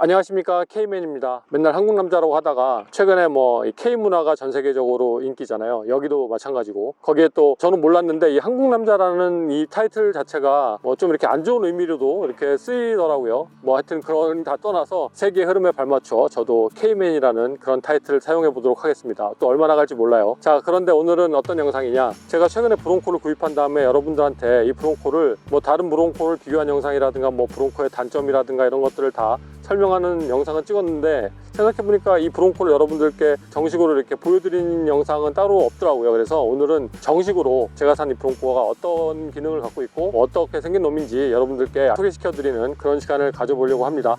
자, 안녕하십니까. K맨입니다. 맨날 한국 남자라고 하다가 최근에 뭐이 K 문화가 전 세계적으로 인기잖아요. 여기도 마찬가지고. 거기에 또 저는 몰랐는데 이 한국 남자라는 이 타이틀 자체가 뭐 좀 이렇게 안 좋은 의미로도 이렇게 쓰이더라고요. 뭐 하여튼 그런 다 떠나서 세계 흐름에 발맞춰 저도 K맨이라는 그런 타이틀을 사용해 보도록 하겠습니다. 또 얼마나 갈지 몰라요. 자, 그런데 오늘은 어떤 영상이냐. 제가 최근에 브론코를 구입한 다음에 여러분들한테 이 브론코를 뭐 다른 브론코를 비교한 영상이라든가 뭐 브론코의 단점이라든가 이런 것들을 다 설명하는 영상을 찍었는데 생각해보니까 이 브론코를 여러분들께 정식으로 이렇게 보여드리는 영상은 따로 없더라고요. 그래서 오늘은 정식으로 제가 산 이 브론코가 어떤 기능을 갖고 있고 어떻게 생긴 놈인지 여러분들께 소개시켜드리는 그런 시간을 가져보려고 합니다.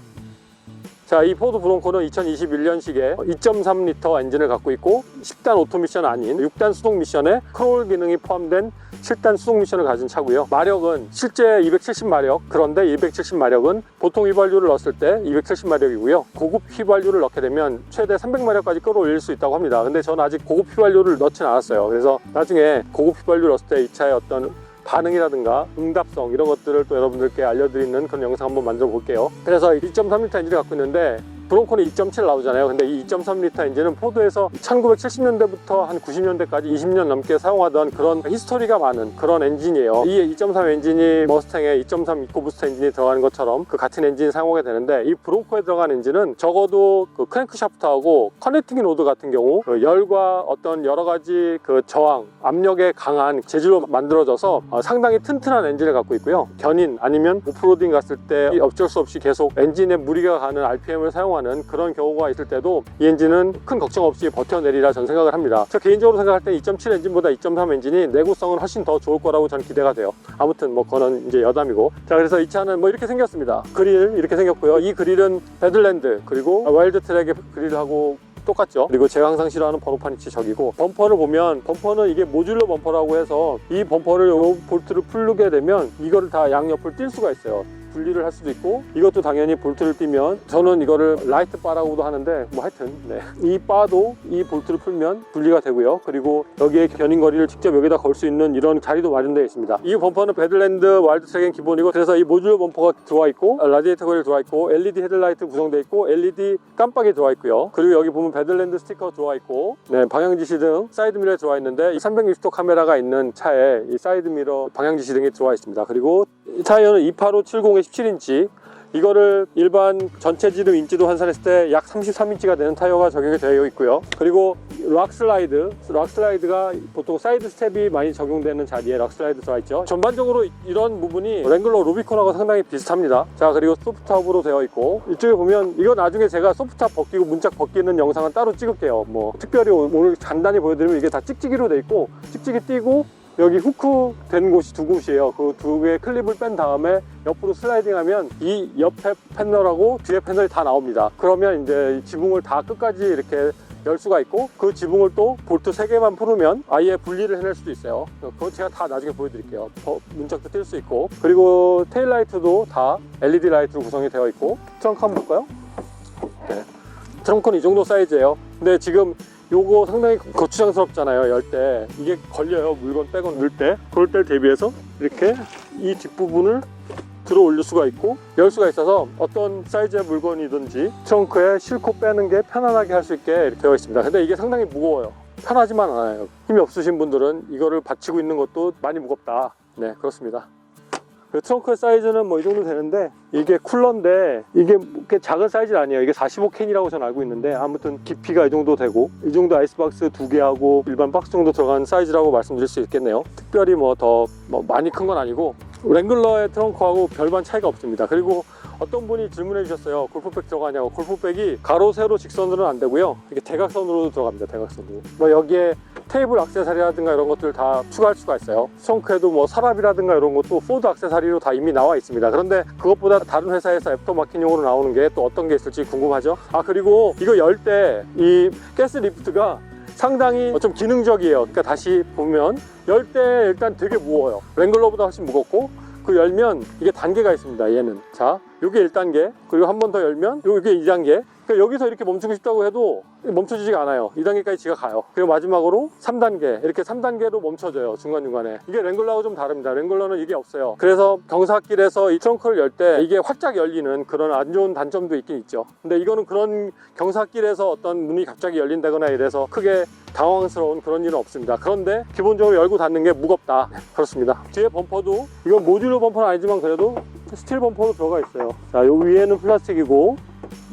자, 이 포드 브론코는 2021년식에 2.3L 엔진을 갖고 있고 10단 오토 미션 아닌 6단 수동 미션에 크롤 기능이 포함된 7단 수동 미션을 가진 차고요. 마력은 실제 270마력, 그런데 270마력은 보통 휘발유를 넣었을 때 270마력이고요. 고급 휘발유를 넣게 되면 최대 300마력까지 끌어올릴 수 있다고 합니다. 근데 저는 아직 고급 휘발유를 넣진 않았어요. 그래서 나중에 고급 휘발유를 넣었을 때 이 차의 어떤 반응이라든가 응답성 이런 것들을 또 여러분들께 알려드리는 그런 영상 한번 만들어 볼게요. 그래서 2.3L 엔진을 갖고 있는데 브론코는 2.7 나오잖아요. 근데 이 2.3L 엔진은 포드에서 1970년대부터 한 90년대까지 20년 넘게 사용하던 그런 히스토리가 많은 그런 엔진이에요. 이 2.3 엔진이 머스탱에 2.3 이코부스트 엔진이 들어가는 것처럼 그 같은 엔진을 사용하게 되는데 이 브론코에 들어간 엔진은 적어도 그 크랭크 샤프트하고 커넥팅 로드 같은 경우 그 열과 어떤 여러 가지 그 저항, 압력에 강한 재질로 만들어져서 어, 상당히 튼튼한 엔진을 갖고 있고요. 견인 아니면 오프로딩 갔을 때 어쩔 수 없이 계속 엔진에 무리가 가는 RPM을 사용하는 그런 경우가 있을 때도 이 엔진은 큰 걱정 없이 버텨내리라 전 생각을 합니다. 저 개인적으로 생각할 때 2.7 엔진보다 2.3 엔진이 내구성은 훨씬 더 좋을 거라고 저는 기대가 돼요. 아무튼 뭐 그거는 이제 여담이고. 자 그래서 이 차는 뭐 이렇게 생겼습니다. 그릴 이렇게 생겼고요. 이 그릴은 배들랜드 그리고 와일드 트랙의 그릴하고 똑같죠. 그리고 제가 항상 싫어하는 번호판 위치 저기고 범퍼를 보면 범퍼는 이게 모듈러 범퍼라고 해서 이 범퍼를 요 볼트를 풀게 되면 이거를 다 양옆을 뛸 수가 있어요. 분리를 할 수도 있고 이것도 당연히 볼트를 띄면 저는 이거를 라이트 바라고도 하는데 뭐 하여튼 네. 이 바도 이 볼트를 풀면 분리가 되고요. 그리고 여기에 견인 거리를 직접 여기다 걸 수 있는 이런 자리도 마련되어 있습니다. 이 범퍼는 배들랜드 와일드 트랙은 기본이고 그래서 이 모듈러 범퍼가 들어와 있고 라디에이터 그릴 들어와 있고 LED 헤드라이트 구성되어 있고 LED 깜빡이 들어와 있고요. 그리고 여기 보면 배들랜드 스티커 들어와 있고 네, 방향지시 등 사이드 미러에 들어와 있는데 이 360도 카메라가 있는 차에 이 사이드 미러 방향지시 등이 들어와 있습니다. 그리고 이 타이어는 28570의 17인치. 이거를 일반 전체 지름 인지도 환산했을 때 약 33인치가 되는 타이어가 적용이 되어 있고요. 그리고 락슬라이드 락슬라이드가 보통 사이드 스텝이 많이 적용되는 자리에 락슬라이드 들어가 있죠. 전반적으로 이런 부분이 랭글러 루비콘하고 상당히 비슷합니다. 자 그리고 소프트탑으로 되어 있고 이쪽에 보면 이거 나중에 제가 소프트탑 벗기고 문짝 벗기는 영상은 따로 찍을게요. 뭐 특별히 오늘 간단히 보여드리면 이게 다 찍찍이로 돼 있고 찍찍이 띄고 여기 후크 된 곳이 두 곳이에요. 그 두 개의 클립을 뺀 다음에 옆으로 슬라이딩 하면 이 옆에 패널하고 뒤에 패널이 다 나옵니다. 그러면 이제 이 지붕을 다 끝까지 이렇게 열 수가 있고 그 지붕을 또 볼트 3개만 풀으면 아예 분리를 해낼 수도 있어요. 그거 제가 다 나중에 보여드릴게요. 더 문짝도 뜰수 있고 그리고 테일 라이트도 다 LED 라이트로 구성이 되어 있고 트렁크 한번 볼까요? 네. 트렁크는 이 정도 사이즈예요. 근데 지금 요거 상당히 거추장스럽잖아요 열 때. 이게 걸려요 물건 빼고 넣을 때. 그럴 때 대비해서 이렇게 이 뒷부분을 들어 올릴 수가 있고 열 수가 있어서 어떤 사이즈의 물건이든지 트렁크에 싣고 빼는 게 편안하게 할 수 있게 되어 있습니다. 근데 이게 상당히 무거워요. 편하지만 않아요. 힘이 없으신 분들은 이거를 받치고 있는 것도 많이 무겁다. 네 그렇습니다. 그 트렁크 사이즈는 뭐 이 정도 되는데 이게 쿨러인데 이게 꽤 작은 사이즈는 아니에요. 이게 45캔이라고 저는 알고 있는데 아무튼 깊이가 이 정도 되고 이 정도 아이스박스 두 개하고 일반 박스 정도 들어간 사이즈라고 말씀드릴 수 있겠네요. 특별히 뭐더뭐 많이 큰 건 아니고 랭글러의 트렁크하고 별반 차이가 없습니다. 그리고 어떤 분이 질문해 주셨어요. 골프백 들어가냐고. 골프백이 가로 세로 직선으로는 안 되고요. 이게 대각선으로 들어갑니다. 대각선으로. 뭐 여기에 테이블 액세서리라든가 이런 것들 다 추가할 수가 있어요. 트렁크에도 뭐 서랍이라든가 이런 것도 포드 액세서리로 다 이미 나와 있습니다. 그런데 그것보다 다른 회사에서 애프터마켓용으로 나오는 게 또 어떤 게 있을지 궁금하죠? 아 그리고 이거 열 때 이 가스 리프트가 상당히 좀 기능적이에요. 그러니까 다시 보면 열 때 일단 되게 무거워요. 랭글러보다 훨씬 무겁고 그 열면 이게 단계가 있습니다. 얘는. 자 이게 1단계 그리고 한 번 더 열면 이게 2단계. 그러니까 여기서 이렇게 멈추고 싶다고 해도 멈춰지지가 않아요. 2단계까지 지가 가요. 그리고 마지막으로 3단계. 이렇게 3단계로 멈춰져요 중간중간에. 이게 랭글러하고 좀 다릅니다. 랭글러는 이게 없어요. 그래서 경사길에서 이 트렁크를 열 때 이게 활짝 열리는 그런 안 좋은 단점도 있긴 있죠. 근데 이거는 그런 경사길에서 어떤 문이 갑자기 열린다거나 이래서 크게 당황스러운 그런 일은 없습니다. 그런데 기본적으로 열고 닫는 게 무겁다. 그렇습니다. 뒤에 범퍼도 이건 모듈러 범퍼는 아니지만 그래도 스틸 범퍼로 들어가 있어요. 자, 요 위에는 플라스틱이고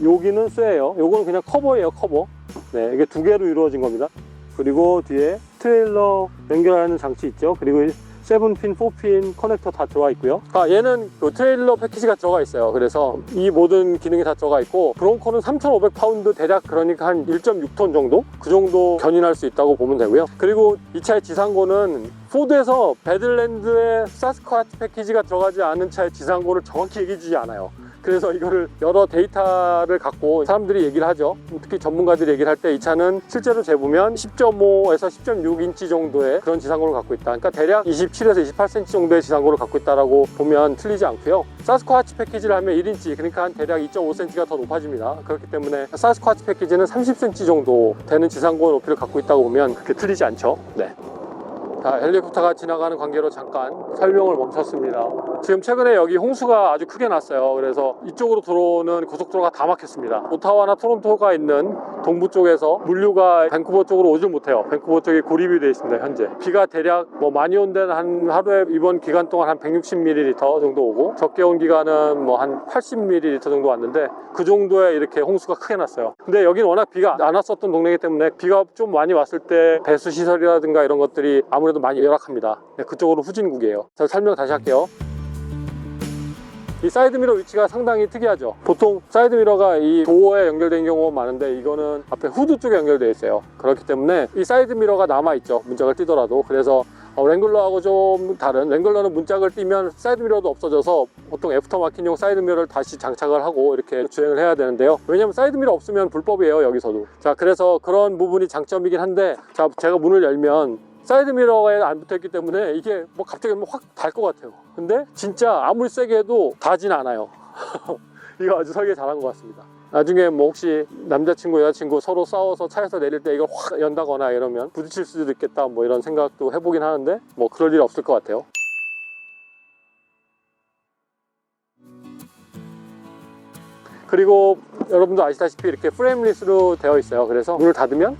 여기는 쇠예요. 요거는 그냥 커버예요 커버. 네 이게 두 개로 이루어진 겁니다. 그리고 뒤에 트레일러 연결하는 장치 있죠? 그리고 7핀, 4핀 커넥터 다 들어가 있고요. 아 얘는 그 트레일러 패키지가 들어가 있어요. 그래서 이 모든 기능이 다 들어가 있고 브론코는 3,500파운드 대략 그러니까 한 1.6톤 정도? 그 정도 견인할 수 있다고 보면 되고요. 그리고 이 차의 지상고는 포드에서 베들랜드의 사스쿼트 패키지가 들어가지 않은 차의 지상고를 정확히 얘기해 주지 않아요 그래서 이거를 여러 데이터를 갖고 사람들이 얘기를 하죠. 특히 전문가들이 얘기를 할 때 이 차는 실제로 재보면 10.5에서 10.6인치 정도의 그런 지상고를 갖고 있다. 그러니까 대략 27에서 28cm 정도의 지상고를 갖고 있다라고 보면 틀리지 않고요. 사스쿼치 패키지를 하면 1인치, 그러니까 한 대략 2.5cm가 더 높아집니다. 그렇기 때문에 사스쿼치 패키지는 30cm 정도 되는 지상고 높이를 갖고 있다고 보면 그렇게 틀리지 않죠. 네. 자, 헬리콥터가 지나가는 관계로 잠깐 설명을 멈췄습니다. 지금 최근에 여기 홍수가 아주 크게 났어요. 그래서 이쪽으로 들어오는 고속도로가 다 막혔습니다. 오타와나 토론토가 있는 동부 쪽에서 물류가 밴쿠버 쪽으로 오질 못해요. 밴쿠버 쪽이 고립이 되어 있습니다. 현재 비가 대략 뭐 많이 온 데는 한 하루에 이번 기간 동안 한 160ml 정도 오고 적게 온 기간은 뭐 한 80ml 정도 왔는데 그 정도에 이렇게 홍수가 크게 났어요. 근데 여기는 워낙 비가 안 왔었던 동네이기 때문에 비가 좀 많이 왔을 때 배수 시설이라든가 이런 것들이 아무 래도 많이 열악합니다. 네, 그쪽으로 후진국이에요. 자, 설명 다시 할게요. 이 사이드미러 위치가 상당히 특이하죠. 보통 사이드미러가 이 도어에 연결된 경우가 많은데 이거는 앞에 후드 쪽에 연결되어 있어요. 그렇기 때문에 이 사이드미러가 남아있죠. 문짝을 띄더라도. 그래서 어, 랭글러하고 좀 다른 랭글러는 문짝을 띄면 사이드미러도 없어져서 보통 애프터마켓용 사이드미러를 다시 장착을 하고 이렇게 주행을 해야 되는데요 왜냐면 사이드미러 없으면 불법이에요 여기서도 자 그래서 그런 부분이 장점이긴 한데 자 제가 문을 열면 사이드 미러에 안 붙어있기 때문에 이게 뭐 갑자기 확달 것 같아요. 근데 진짜 아무리 세게 해도 닿진 않아요. 이거 아주 설계 잘한 것 같습니다. 나중에 뭐 혹시 남자친구 여자친구 서로 싸워서 차에서 내릴 때 이걸 확 연다거나 이러면 부딪힐 수도 있겠다 뭐 이런 생각도 해보긴 하는데 뭐 그럴 일 없을 것 같아요. 그리고 여러분도 아시다시피 이렇게 프레임리스로 되어 있어요. 그래서 문을 닫으면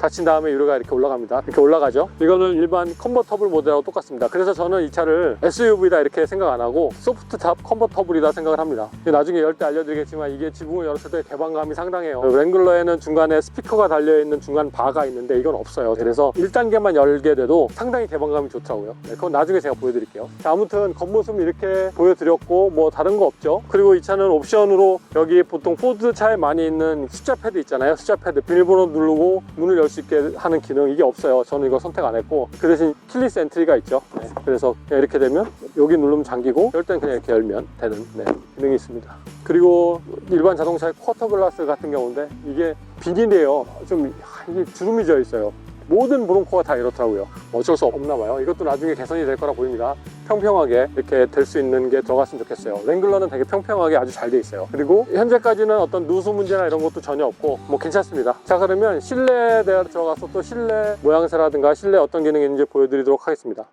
닫힌 다음에 유료가 이렇게 올라갑니다. 이렇게 올라가죠? 이거는 일반 컨버터블 모델하고 똑같습니다. 그래서 저는 이 차를 SUV다 이렇게 생각 안 하고 소프트탑 컨버터블이다 생각을 합니다. 나중에 열 때 알려드리겠지만 이게 지붕을 열었을 때 개방감이 상당해요. 랭글러에는 중간에 스피커가 달려있는 중간 바가 있는데 이건 없어요. 그래서 1단계만 열게 돼도 상당히 개방감이 좋더라고요. 네, 그건 나중에 제가 보여드릴게요. 자, 아무튼 겉모습 이렇게 보여드렸고 뭐 다른 거 없죠? 그리고 이 차는 옵션으로 여기 보통 포드 차에 많이 있는 숫자 패드 있잖아요. 숫자 패드. 비밀번호 누르고 문을 열수 있게 하는 기능 이게 없어요. 저는 이거 선택 안 했고 그 대신 킬리스 엔트리가 있죠. 네, 그래서 이렇게 되면 여기 누르면 잠기고 열 때는 그냥 이렇게 열면 되는 네, 기능이 있습니다. 그리고 일반 자동차의 쿼터 글라스 같은 경우인데 이게 비닐이에요. 좀 하, 이게 주름이 져 있어요 모든 브론코가 다 이렇더라고요. 어쩔 수 없나 봐요. 이것도 나중에 개선이 될 거라 보입니다. 평평하게 이렇게 될 수 있는 게 들어갔으면 좋겠어요. 랭글러는 되게 평평하게 아주 잘 돼 있어요. 그리고 현재까지는 어떤 누수 문제나 이런 것도 전혀 없고 뭐 괜찮습니다. 자 그러면 실내에 들어가서 또 실내 모양새라든가 실내 어떤 기능이 있는지 보여드리도록 하겠습니다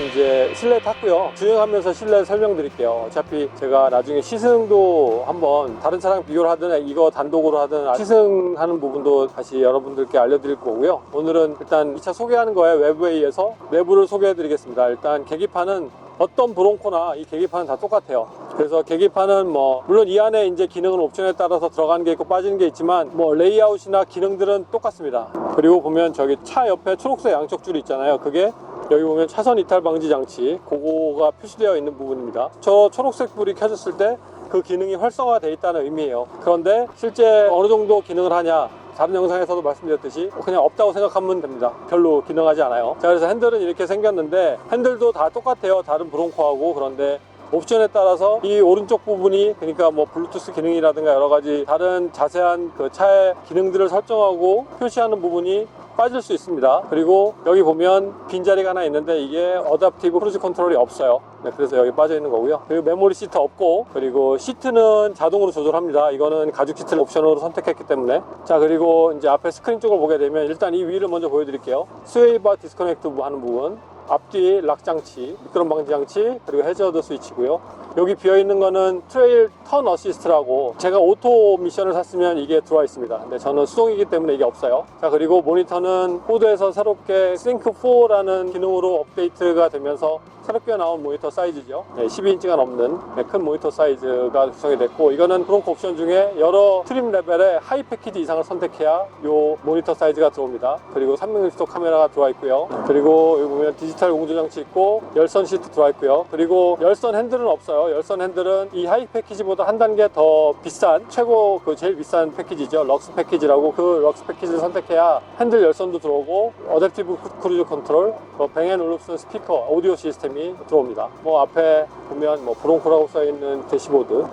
이제 실내 탔고요 주행하면서 실내 설명드릴게요 어차피 제가 나중에 시승도 한번 다른 차랑 비교를 하든 이거 단독으로 하든 시승하는 부분도 다시 여러분들께 알려드릴 거고요 오늘은 일단 이 차 소개하는 거에 외부에의해서 내부를 소개해 드리겠습니다 일단 계기판은 어떤 브론코나 이 계기판은 다 똑같아요. 그래서 계기판은 뭐 물론 이 안에 이제 기능은 옵션에 따라서 들어가는 게 있고 빠지는 게 있지만 뭐 레이아웃이나 기능들은 똑같습니다. 그리고 보면 저기 차 옆에 초록색 양쪽 줄이 있잖아요. 그게 여기 보면 차선 이탈 방지 장치 그거가 표시되어 있는 부분입니다. 저 초록색 불이 켜졌을 때 그 기능이 활성화되어 있다는 의미예요. 그런데 실제 어느 정도 기능을 하냐 다른 영상에서도 말씀드렸듯이 그냥 없다고 생각하면 됩니다. 별로 기능하지 않아요. 자, 그래서 핸들은 이렇게 생겼는데 핸들도 다 똑같아요. 다른 브론코하고 그런데 옵션에 따라서 이 오른쪽 부분이 그러니까 뭐 블루투스 기능이라든가 여러 가지 다른 자세한 그 차의 기능들을 설정하고 표시하는 부분이 빠질 수 있습니다. 그리고 여기 보면 빈자리가 하나 있는데 이게 어답티브 크루즈 컨트롤이 없어요. 네, 그래서 여기 빠져 있는 거고요. 그리고 메모리 시트 없고 그리고 시트는 자동으로 조절합니다. 이거는 가죽 시트를 옵션으로 선택했기 때문에 자 그리고 이제 앞에 스크린 쪽을 보게 되면 일단 이 위를 먼저 보여드릴게요. 스웨이바 디스커넥트 하는 부분 앞뒤 락 장치, 미끄럼 방지 장치, 그리고 해저드 스위치고요. 여기 비어 있는 거는 트레일 턴 어시스트라고 제가 오토 미션을 샀으면 이게 들어와 있습니다. 근데 저는 수동이기 때문에 이게 없어요. 자 그리고 모니터는 코드에서 새롭게 싱크 4라는 기능으로 업데이트가 되면서 새롭게 나온 모니터 사이즈죠. 12인치가 넘는 네, 큰 모니터 사이즈가 구성이 됐고 이거는 브론코 옵션 중에 여러 트림 레벨의 하이 패키지 이상을 선택해야 이 모니터 사이즈가 들어옵니다. 그리고 360도 카메라가 들어와 있고요. 그리고 여기 보면 디지털 공조 장치 있고 열선 시트 들어와 있고요. 그리고 열선 핸들은 없어요. 열선 핸들은 이 하이 패키지보다 한 단계 더 비싼 최고 그 제일 비싼 패키지죠. 럭스 패키지라고 그 럭스 패키지를 선택해야 핸들 열선도 들어오고 어댑티브 크루즈 컨트롤, 그 뱅앤올룹슨 스피커 오디오 시스템이 들어옵니다. 뭐 앞에 보면 뭐 브론코라고 써 있는 대시보드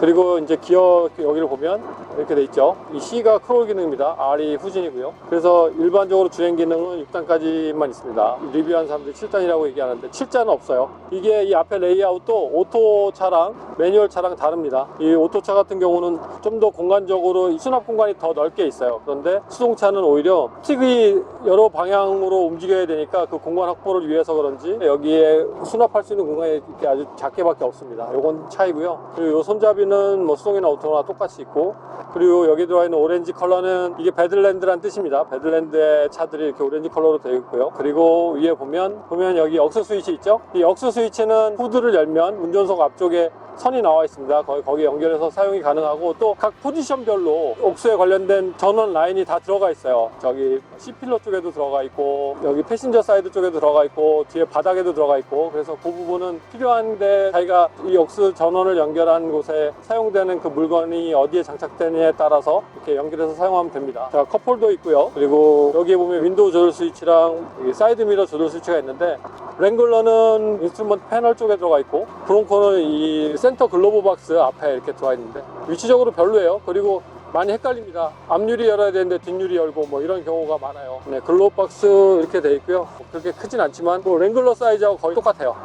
그리고 이제 기어 여기를 보면 이렇게 돼 있죠. 이 C가 크롤 기능입니다. R이 후진이고요. 그래서 일반적으로 주행 기능은 6단까지만 있습니다. 리뷰한 사람들이 7단이라고 얘기하는데 7자는 없어요. 이게 이 앞에 레이아웃도 오토 차랑 매뉴얼 차랑 다릅니다. 이 오토차 같은 경우는 좀 더 공간적으로 수납 공간이 더 넓게 있어요. 그런데 수동차는 오히려 스틱이 여러 방향으로 움직여야 되니까 그 공간 확보를 위해서 그런지 여기에 수납할 수 있는 공간이 아주 작게 밖에 없습니다. 요건 차이고요. 그리고 요 손잡이는 뭐 수동이나 오토나 똑같이 있고 그리고 여기 들어와 있는 오렌지 컬러는 이게 베들랜드란 뜻입니다. 베들랜드의 차들이 이렇게 오렌지 컬러로 되어 있고요. 그리고 위에 보면 보면 여기 억스 스위치 있죠? 이 억스 스위치는 후드를 열면 운전석 앞 쪽에 선이 나와 있습니다. 거기, 거기 연결해서 사용이 가능하고 또 각 포지션별로 옥수에 관련된 전원 라인이 다 들어가 있어요. 저기 C필러 쪽에도 들어가 있고 여기 패신저 사이드 쪽에도 들어가 있고 뒤에 바닥에도 들어가 있고 그래서 그 부분은 필요한데 자기가 이 옥수 전원을 연결한 곳에 사용되는 그 물건이 어디에 장착되느냐에 따라서 이렇게 연결해서 사용하면 됩니다. 자, 컵홀더 있고요. 그리고 여기에 보면 윈도우 조절 스위치랑 사이드 미러 조절 스위치가 있는데 랭글러는 인스트루먼트 패널 쪽에 들어가 있고 브론코는 이 센터 글로브 박스 앞에 이렇게 들어와 있는데 위치적으로 별로예요. 그리고 많이 헷갈립니다. 앞유리 열어야 되는데 뒷유리 열고 뭐 이런 경우가 많아요. 네, 글로브 박스 이렇게 돼 있고요. 뭐 그렇게 크진 않지만 뭐 랭글러 사이즈하고 거의 똑같아요.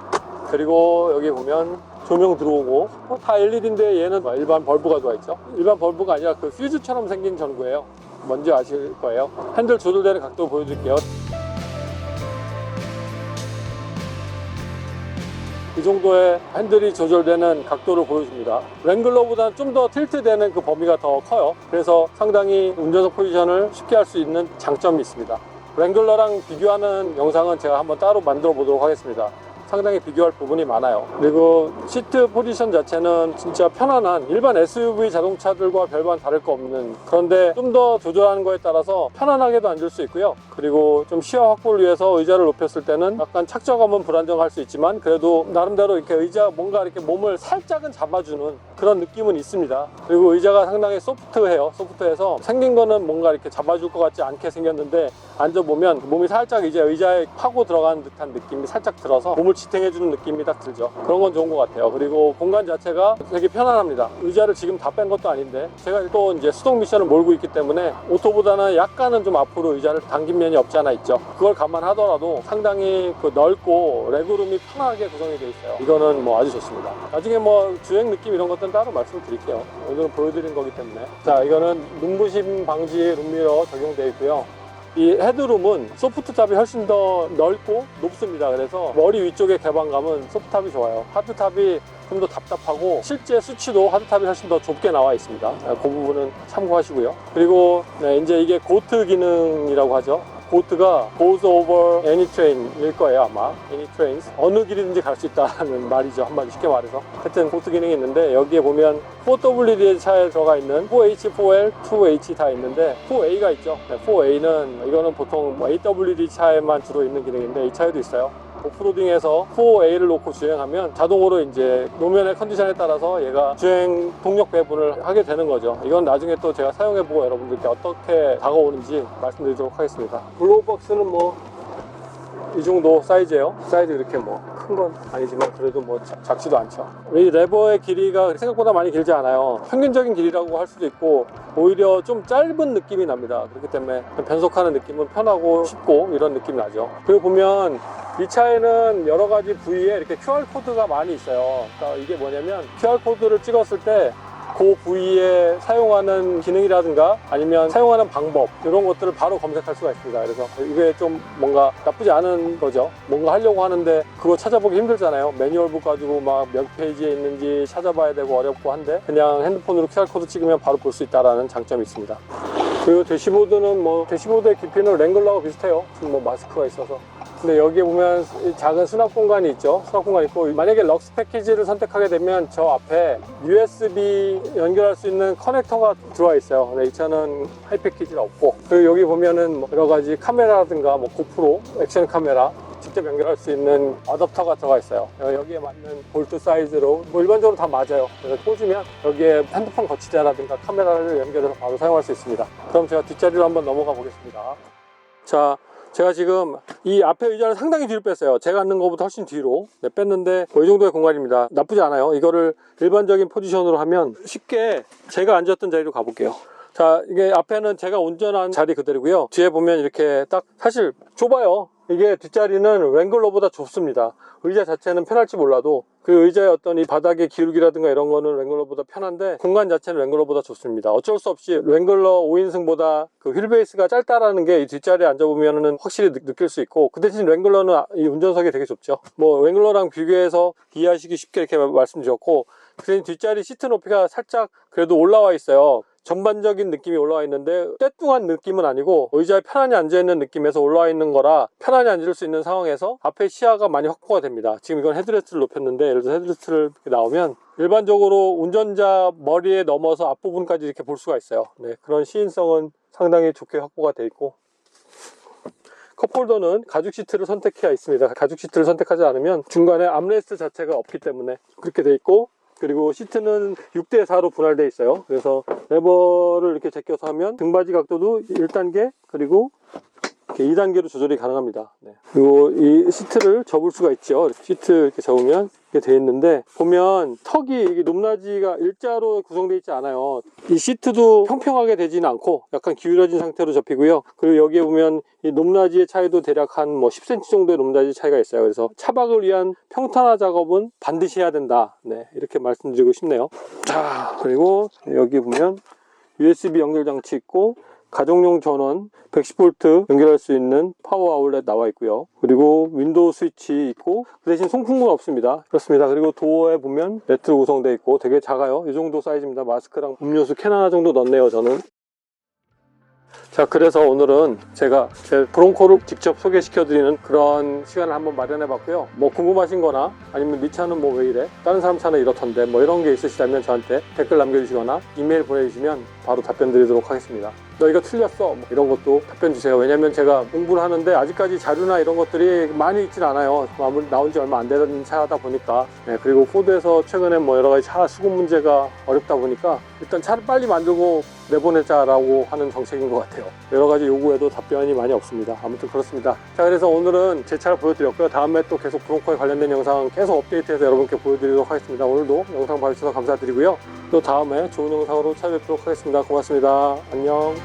그리고 여기 보면 조명 들어오고 어, 다 LED인데 얘는 뭐 일반 벌브가 들어와 있죠. 일반 벌브가 아니라 그 퓨즈처럼 생긴 전구예요. 뭔지 아실 거예요. 핸들 조절되는 각도 보여드릴게요. 이 정도의 핸들이 조절되는 각도를 보여줍니다. 랭글러보다는 좀더 틸트되는 그 범위가 더 커요. 그래서 상당히 운전석 포지션을 쉽게 할 수 있는 장점이 있습니다. 랭글러랑 비교하는 영상은 제가 한번 따로 만들어 보도록 하겠습니다. 상당히 비교할 부분이 많아요. 그리고 시트 포지션 자체는 진짜 편안한 일반 SUV 자동차들과 별반 다를 거 없는 그런데 좀 더 조절하는 거에 따라서 편안하게도 앉을 수 있고요. 그리고 좀 시야 확보를 위해서 의자를 높였을 때는 약간 착좌감은 불안정할 수 있지만 그래도 나름대로 이렇게 의자 뭔가 이렇게 몸을 살짝은 잡아주는 그런 느낌은 있습니다. 그리고 의자가 상당히 소프트해요. 소프트해서 생긴 거는 뭔가 이렇게 잡아줄 것 같지 않게 생겼는데 앉아보면 몸이 살짝 이제 의자에 파고 들어가는 듯한 느낌이 살짝 들어서 몸을 지탱해주는 느낌이 딱 들죠. 그런 건 좋은 것 같아요. 그리고 공간 자체가 되게 편안합니다. 의자를 지금 다 뺀 것도 아닌데 제가 또 이제 수동 미션을 몰고 있기 때문에 오토보다는 약간은 좀 앞으로 의자를 당긴 면이 없지 않아 있죠. 그걸 감안하더라도 상당히 그 넓고 레그룸이 편하게 구성이 되어 있어요. 이거는 뭐 아주 좋습니다. 나중에 뭐 주행 느낌 이런 것들은 따로 말씀드릴게요. 오늘은 보여드린 거기 때문에. 자, 이거는 눈부심 방지 룸미러 적용되어 있고요. 이 헤드룸은 소프트탑이 훨씬 더 넓고 높습니다. 그래서 머리 위쪽의 개방감은 소프트탑이 좋아요. 하드탑이 좀 더 답답하고 실제 수치도 하드탑이 훨씬 더 좁게 나와 있습니다. 그 부분은 참고하시고요. 그리고 네, 이제 이게 고트 기능이라고 하죠. 고트가 goes over any train일 거예요 아마. Any trains. 어느 길이든지 갈 수 있다는 말이죠. 한마디 쉽게 말해서. 하여튼 고트 기능이 있는데 여기에 보면 4WD 차에 들어가 있는 4H, 4L, 2H 다 있는데 4A가 있죠. 4A는 이거는 보통 뭐 AWD 차에만 주로 있는 기능인데 이 차에도 있어요 오프로딩에서 4A를 놓고 주행하면 자동으로 이제 노면의 컨디션에 따라서 얘가 주행 동력 배분을 하게 되는 거죠. 이건 나중에 또 제가 사용해보고 여러분들께 어떻게 다가오는지 말씀드리도록 하겠습니다. 블로우박스는 뭐 이 정도 사이즈예요. 사이즈 이렇게 뭐 큰 건 아니지만 그래도 뭐 자- 작지도 않죠. 이 레버의 길이가 생각보다 많이 길지 않아요. 평균적인 길이라고 할 수도 있고 오히려 좀 짧은 느낌이 납니다. 그렇기 때문에 변속하는 느낌은 편하고 쉽고 이런 느낌이 나죠. 그리고 보면 이 차에는 여러 가지 부위에 이렇게 QR 코드가 많이 있어요. 그러니까 이게 뭐냐면 QR 코드를 찍었을 때 그 부위에 사용하는 기능이라든가 아니면 사용하는 방법 이런 것들을 바로 검색할 수가 있습니다. 그래서 이게 좀 뭔가 나쁘지 않은 거죠. 뭔가 하려고 하는데 그거 찾아보기 힘들잖아요. 매뉴얼북 가지고 막 몇 페이지에 있는지 찾아봐야 되고 어렵고 한데 그냥 핸드폰으로 QR코드 찍으면 바로 볼 수 있다라는 장점이 있습니다. 그리고 대시보드는 뭐 대시보드의 깊이는 랭글러하고 비슷해요. 지금 뭐 마스크가 있어서. 근데 여기에 보면 이 작은 수납 공간이 있죠. 수납 공간이 있고 만약에 럭스 패키지를 선택하게 되면 저 앞에 USB 연결할 수 있는 커넥터가 들어와 있어요. 근데 이 차는 하이 패키지가 없고 그리고 여기 보면은 뭐 여러 가지 카메라라든가 뭐 고프로 액션 카메라 직접 연결할 수 있는 어댑터가 들어가 있어요. 여기에 맞는 볼트 사이즈로 뭐 일반적으로 다 맞아요. 그래서 꽂으면 여기에 핸드폰 거치대라든가 카메라를 연결해서 바로 사용할 수 있습니다. 그럼 제가 뒷자리로 한번 넘어가 보겠습니다. 자, 제가 지금 이 앞에 의자를 상당히 뒤로 뺐어요. 제가 앉는 것보다 훨씬 뒤로 네, 뺐는데 뭐 이 정도의 공간입니다. 나쁘지 않아요. 이거를 일반적인 포지션으로 하면 쉽게 제가 앉았던 자리로 가볼게요. 자, 이게 앞에는 제가 운전한 자리 그대로고요. 뒤에 보면 이렇게 딱 사실 좁아요. 이게 뒷자리는 랭글러보다 좁습니다. 의자 자체는 편할지 몰라도 그 의자의 어떤 이 바닥의 기울기라든가 이런 거는 랭글러보다 편한데 공간 자체는 랭글러보다 좋습니다. 어쩔 수 없이 랭글러 5인승보다 그 휠베이스가 짧다라는 게 이 뒷자리에 앉아보면은 확실히 느, 느낄 수 있고 그 대신 랭글러는 이 운전석이 되게 좁죠. 뭐 랭글러랑 비교해서 이해하시기 쉽게 이렇게 말씀드렸고 그 대신 뒷자리 시트 높이가 살짝 그래도 올라와 있어요. 전반적인 느낌이 올라와 있는데 떼뚱한 느낌은 아니고 의자에 편안히 앉아있는 느낌에서 올라와 있는 거라 편안히 앉을 수 있는 상황에서 앞에 시야가 많이 확보가 됩니다. 지금 이건 헤드레스트를 높였는데 예를 들어 헤드레스트를 이렇게 나오면 일반적으로 운전자 머리에 넘어서 앞부분까지 이렇게 볼 수가 있어요. 네, 그런 시인성은 상당히 좋게 확보가 되어 있고 컵홀더는 가죽 시트를 선택해야 있습니다. 가죽 시트를 선택하지 않으면 중간에 암레스트 자체가 없기 때문에 그렇게 돼 있고 그리고 시트는 6대 4로 분할되어 있어요. 그래서 레버를 이렇게 제껴서 하면 등받이 각도도 1단계 그리고 이렇게 2단계로 조절이 가능합니다. 네. 그리고 이 시트를 접을 수가 있죠. 시트 이렇게 접으면 돼 있는데 보면 턱이 높낮이가 일자로 구성되어 있지 않아요. 이 시트도 평평하게 되지는 않고 약간 기울어진 상태로 접히고요. 그리고 여기에 보면 이 높낮이의 차이도 대략 한 뭐 10cm 정도의 높낮이 차이가 있어요. 그래서 차박을 위한 평탄화 작업은 반드시 해야 된다. 네, 이렇게 말씀드리고 싶네요. 자, 그리고 여기 보면 USB 연결 장치 있고 가정용 전원 110V 연결할 수 있는 파워 아울렛 나와 있고요. 그리고 윈도우 스위치 있고 그 대신 송풍구는 없습니다. 그렇습니다. 그리고 도어에 보면 매트로 구성되어 있고 되게 작아요. 이 정도 사이즈입니다. 마스크랑 음료수 캔 하나 정도 넣네요. 저는. 자 그래서 오늘은 제가 제 브론코를 직접 소개시켜 드리는 그런 시간을 한번 마련해 봤고요 뭐 궁금하신 거나 아니면 네 차는 뭐 왜 이래 다른 사람 차는 이렇던데 뭐 이런 게 있으시다면 저한테 댓글 남겨주시거나 이메일 보내주시면 바로 답변 드리도록 하겠습니다 너 이거 틀렸어. 뭐 이런 것도 답변 주세요. 왜냐면 제가 공부를 하는데 아직까지 자료나 이런 것들이 많이 있진 않아요. 아무리 나온 지 얼마 안 되는 차다 보니까. 네, 그리고 포드에서 최근에 뭐 여러 가지 차 수급 문제가 어렵다 보니까 일단 차를 빨리 만들고 내보내자라고 하는 정책인 것 같아요. 여러 가지 요구에도 답변이 많이 없습니다. 아무튼 그렇습니다. 자 그래서 오늘은 제 차를 보여드렸고요. 다음에 또 계속 브로커에 관련된 영상 계속 업데이트해서 여러분께 보여드리도록 하겠습니다. 오늘도 영상 봐주셔서 감사드리고요. 또 다음에 좋은 영상으로 찾아뵙도록 하겠습니다. 고맙습니다. 안녕